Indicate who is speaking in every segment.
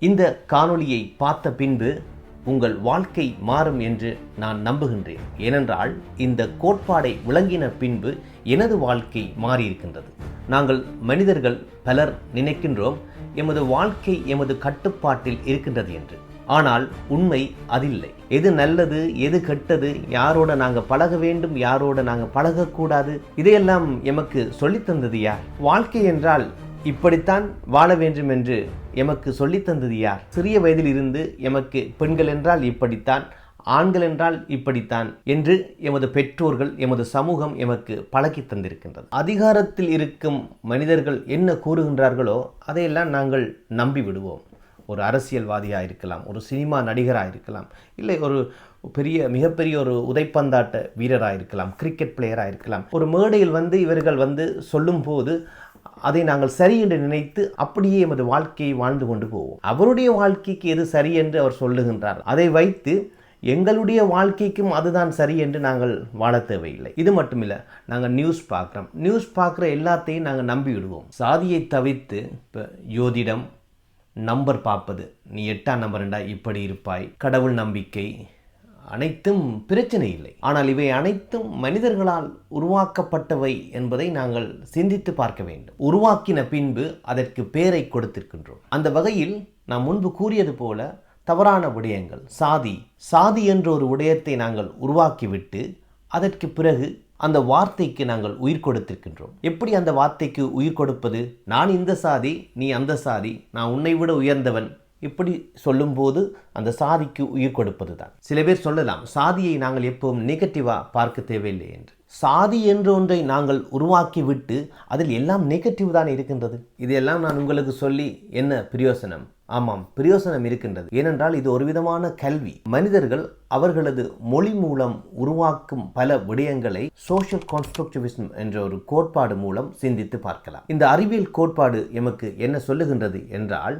Speaker 1: இந்த காணொளியை பார்த்த பின்பு உங்கள் வாழ்க்கை மாறும் என்று நான் நம்புகின்றேன். ஏனென்றால் இந்த கோட்பாடை விளங்கின பின்பு எனது வாழ்க்கை மாறியிருக்கின்றது. நாங்கள் மனிதர்கள் பலர் நினைக்கின்றோம் எமது வாழ்க்கை எமது கட்டுப்பாட்டில் இருக்கின்றது என்று. ஆனால் உண்மை அதில்லை. எது நல்லது எது கெட்டது யாரோட நாங்கள் பழக வேண்டும் யாரோட நாங்கள் பழகக்கூடாது இதையெல்லாம் எமக்கு சொல்லித் தந்தது யார்? வாழ்க்கை என்றால் இப்படித்தான் வாழ வேண்டும் என்று எமக்கு சொல்லித்தந்தது யார்? சிறிய வயதில் இருந்து எமக்கு பெண்கள் என்றால் இப்படித்தான் ஆண்கள் என்றால் இப்படித்தான் என்று எமது பெற்றோர்கள் எமது சமூகம் எமக்கு பழக்கி தந்திருக்கின்றது. அதிகாரத்தில் இருக்கும் மனிதர்கள் என்ன கூறுகின்றார்களோ அதையெல்லாம் நாங்கள் நம்பி விடுவோம். ஒரு அரசியல்வாதியாக இருக்கலாம் ஒரு சினிமா நடிகராக இருக்கலாம் இல்லை ஒரு பெரிய மிகப்பெரிய ஒரு உதைப்பந்தாட்ட வீரராக இருக்கலாம் கிரிக்கெட் பிளேயராக இருக்கலாம். ஒரு மேடையில் வந்து இவர்கள் வந்து சொல்லும்போது அதை நாங்கள் சரி என்று நினைத்து அப்படியே எமது வாழ்க்கையை வாழ்ந்து கொண்டு போவோம். அவருடைய வாழ்க்கைக்கு எது சரி என்று அவர் சொல்லுகின்றார். அதை வைத்து எங்களுடைய வாழ்க்கைக்கும் அதுதான் சரி என்று நாங்கள் வாழ தேவையில்லை. இது மட்டுமில்லை நாங்கள் நியூஸ் பார்க்குறோம். நியூஸ் பார்க்குற எல்லாத்தையும் நாங்கள் நம்பி விடுவோம் சாதியை தவிர்த்து இப்போ யோதிடம் நம்பர் பார்ப்பது. நீ எட்டாம் நம்பர்ண்டா இப்படி இருப்பாய். கடவுள் நம்பிக்கை அனைத்தும் பிரச்சனை இல்லை. ஆனால் இவை அனைத்தும் மனிதர்களால் உருவாக்கப்பட்டவை என்பதை நாங்கள் சிந்தித்து பார்க்க வேண்டும். உருவாக்கின பின்பு அதற்கு பேரை கொடுத்திருக்கின்றோம். அந்த வகையில் நான் முன்பு கூறியது போல தவறான விடயங்கள் சாதி சாதி என்ற ஒரு விடயத்தை நாங்கள் உருவாக்கிவிட்டு அதற்கு பிறகு அந்த வார்த்தைக்கு நாங்கள் உயிர் கொடுத்திருக்கின்றோம். எப்படி அந்த வார்த்தைக்கு உயிர் கொடுப்பது? நான் இந்த சாதி நீ அந்த சாதி நான் உன்னை விட உயர்ந்தவன் இப்படி சொல்லும்போது அந்த சாதிக்கு உயிர் கொடுப்பது தான் சில பேர் சொல்லலாம் சாதியை நாங்கள் எப்பவும் நெகட்டிவாக பார்க்க தேவையில்லை என்று. சாதி என்ற ஒன்றை நாங்கள் உருவாக்கி விட்டு அதில் எல்லாம் நெகட்டிவ் தான் இருக்கின்றது? இதையெல்லாம் நான் உங்களுக்கு சொல்லி என்ன பிரயோசனம்? ஆமாம் பிரயோசனம் இருக்கின்றது. ஏனென்றால் இது ஒரு விதமான கல்வி. மனிதர்கள் அவர்களது மொழி மூலம் உருவாக்கும் பல விடயங்களை சோஷியல் கான்ஸ்ட்ரக்டிவிசம் என்ற ஒரு கோட்பாடு மூலம் சிந்தித்து பார்க்கலாம். இந்த அறிவியல் கோட்பாடு எமக்கு என்ன சொல்லுகின்றது என்றால்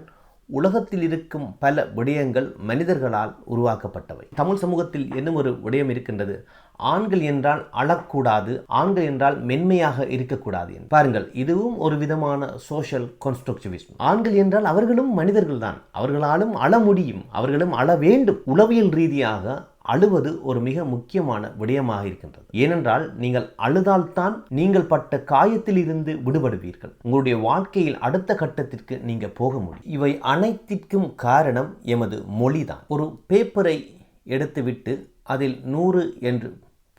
Speaker 1: உலகத்தில் இருக்கும் பல விடயங்கள் மனிதர்களால் உருவாக்கப்பட்டவை. தமிழ் சமூகத்தில் என்னும் ஒரு விடயம் இருக்கின்றது. ஆண்கள் என்றால் அழக்கூடாது ஆண்கள் என்றால் மென்மையாக இருக்கக்கூடாது என்று. பாருங்கள் இதுவும் ஒரு விதமான சோஷியல் கன்ஸ்ட்ரக்டிவிசம் ஆண்கள் என்றால் அவர்களும் மனிதர்கள் தான் அவர்களாலும் அழ முடியும் அவர்களும் அழ வேண்டும். உளவியல் ரீதியாக அழுவது ஒரு மிக முக்கியமான விடயமாக இருக்கின்றது. ஏனென்றால் நீங்கள் அழுதால்தான் நீங்கள் பட்ட காயத்தில் இருந்து விடுபடுவீர்கள். உங்களுடைய வாழ்க்கையில் அடுத்த கட்டத்திற்கு நீங்க போக முடியும். இவை அனைத்திற்கும் காரணம் எமது மொழிதான். ஒரு பேப்பரை எடுத்துவிட்டு அதில் நூறு என்று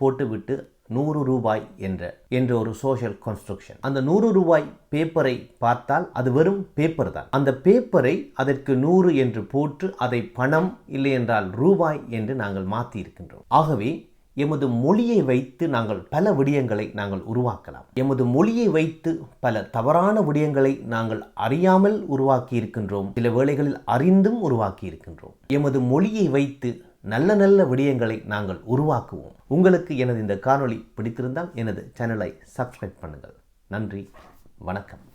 Speaker 1: போட்டுவிட்டு நூறு ரூபாய் என்ற என்ற ஒரு சோஷியல் கன்ஸ்ட்ரக்ஷன் அந்த நூறு ரூபாய் பேப்பரை பார்த்தால் அது வெறும் பேப்பர் தான். அந்த பேப்பரை அதற்கு நூறு என்று போட்டு அதை பணம் இல்லை என்றால் ரூபாய் என்று நாங்கள் மாற்றி இருக்கின்றோம் ஆகவே எமது மொழியை வைத்து நாங்கள் பல விடயங்களை நாங்கள் உருவாக்கலாம். எமது மொழியை வைத்து பல தவறான விடயங்களை நாங்கள் அறியாமல் உருவாக்கி இருக்கின்றோம் சில வேளைகளில் அறிந்தும் உருவாக்கி இருக்கின்றோம் எமது மொழியை வைத்து நல்ல நல்ல விடயங்களை நாங்கள் உருவாக்குவோம். உங்களுக்கு எனது இந்த காணொளி பிடித்திருந்தால் எனது சேனலை சப்ஸ்கிரைப் பண்ணுங்கள். நன்றி. வணக்கம்.